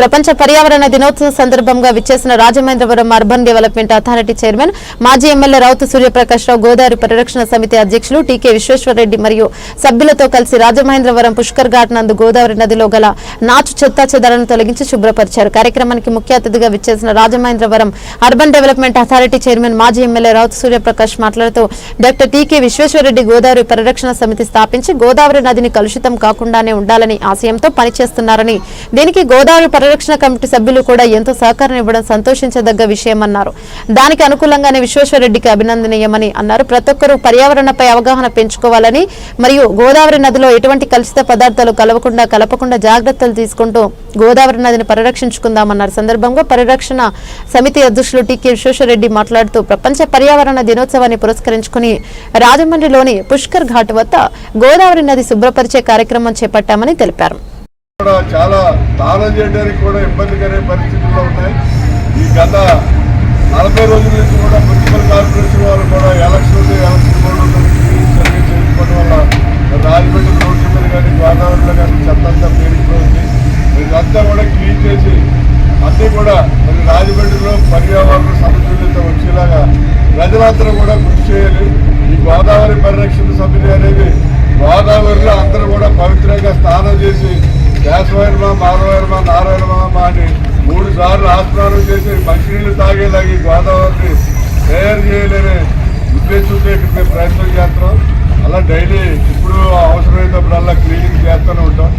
ప్రపంచ పర్యావరణ దినోత్సవ సందర్భంగా విచ్చేసిన Rajamahendravaram urban development authority chairman మాజీ ఎమ్మెల్యే రౌతు సూర్యప్రకాష్ రావు గోదావరి పరిరక్షణ సమితి అధ్యక్షులు టీకే విశ్వేశ్వరరెడ్డి మరియు సభ్యులతో కలిసి రాజమహేంద్రవరం పుష్కర్ ఘాట్ నందు గోదావరి నదిలో గల నాచు చెత్తా చెదాలను తొలగించి శుభ్రపరిచారు. కార్యక్రమానికి ముఖ్య అతిథిగా విచ్చేసిన Rajamahendravaram urban development authority chairman మాజీ ఎమ్మెల్యే రౌతు సూర్యప్రకాష్ మాట్లాడుతూ డాక్టర్ టీకే విశ్వేశ్వరరెడ్డి గోదావరి పరిరక్షణ సమితి స్థాపించి గోదావరి నదిని కలుషితం కాకుండానే ఉండాలని ఆశయంతో పనిచేస్తున్నారని దీనికి గోదావరి పరిరక్షణ కమిటీ సభ్యులు కూడా ఎంతో సహకారం ఇవ్వడం సంతోషించదగ్గ విషయమన్నారు. దానికి అనుకూలంగానే విశ్వేశ్వరరెడ్డికి అభినందనీయమని అన్నారు. ప్రతి ఒక్కరూ పర్యావరణపై అవగాహన పెంచుకోవాలని మరియు గోదావరి నదిలో ఎటువంటి కలుషిత పదార్థాలు కలవకుండా కలపకుండా జాగ్రత్తలు తీసుకుంటూ గోదావరి నదిని పరిరక్షించుకుందామన్నారు. సందర్భంగా పరిరక్షణ సమితి అధ్యక్షులు టీకే విశ్వేశ్వరరెడ్డి మాట్లాడుతూ ప్రపంచ పర్యావరణ దినోత్సవాన్ని పురస్కరించుకుని రాజమండ్రిలోని పుష్కర్ ఘాట్ వద్ద గోదావరి నది శుభ్రపరిచే కార్యక్రమం చేపట్టామని తెలిపారు. కూడా చాలా స్నానం చేయడానికి కూడా ఇబ్బందికరే పరిస్థితుల్లో ఉన్నాయి. ఈ గత నలభై రోజుల నుంచి కూడా మున్సిపల్ కార్పొరేషన్ వారు కూడా ఎలక్షన్ ఎలక్షన్ కూడా సర్వీస్ చేసుకోవడం వల్ల రాజమండ్రి రోడ్డు మీద కానీ గోదావరిలో కానీ చెత్త అంతా పేరుకుపోయింది ఇదంతా కూడా క్లీన్ చేసి అన్నీ కూడా మరి రాజమండ్రిలో పర్యావరణ సమతుల్యత వచ్చేలాగా ప్రజలందరూ కూడా కృషి చేయాలి. ఈ గోదావరి పరిరక్షణ సమితి అనేది గోదావరిలో అందరూ కూడా పవిత్రంగా స్నానం చేసి కేశవైర్మ మాధవైర్మ నారాయణమ అని మూడు సార్లు ఆస్నానం చేసి మంచినీళ్ళు తాగేలాగా ఈ గోదావరిని తయారు చేయలేని ఉద్దేశంతో ఇక్కడ మేము ప్రయత్నం చేస్తున్నాం. అలా డైలీ ఇప్పుడు అవసరమైనప్పుడల్లా క్లీనింగ్ చేస్తూనే ఉంటాం.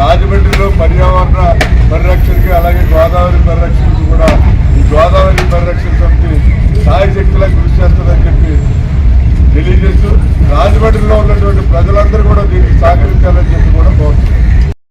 రాజమండ్రిలో పర్యావరణ పరిరక్షణకి అలాగే గోదావరి పరిరక్షణకి కూడా ఈ గోదావరి పరిరక్షణ సమితి సాయ శక్తిలా కృషి చేస్తుందని చెప్పి తెలియజేస్తూ రాజమండ్రిలో ఉన్నటువంటి ప్రజలందరూ కూడా దీనికి సహకరించాలని చెప్పి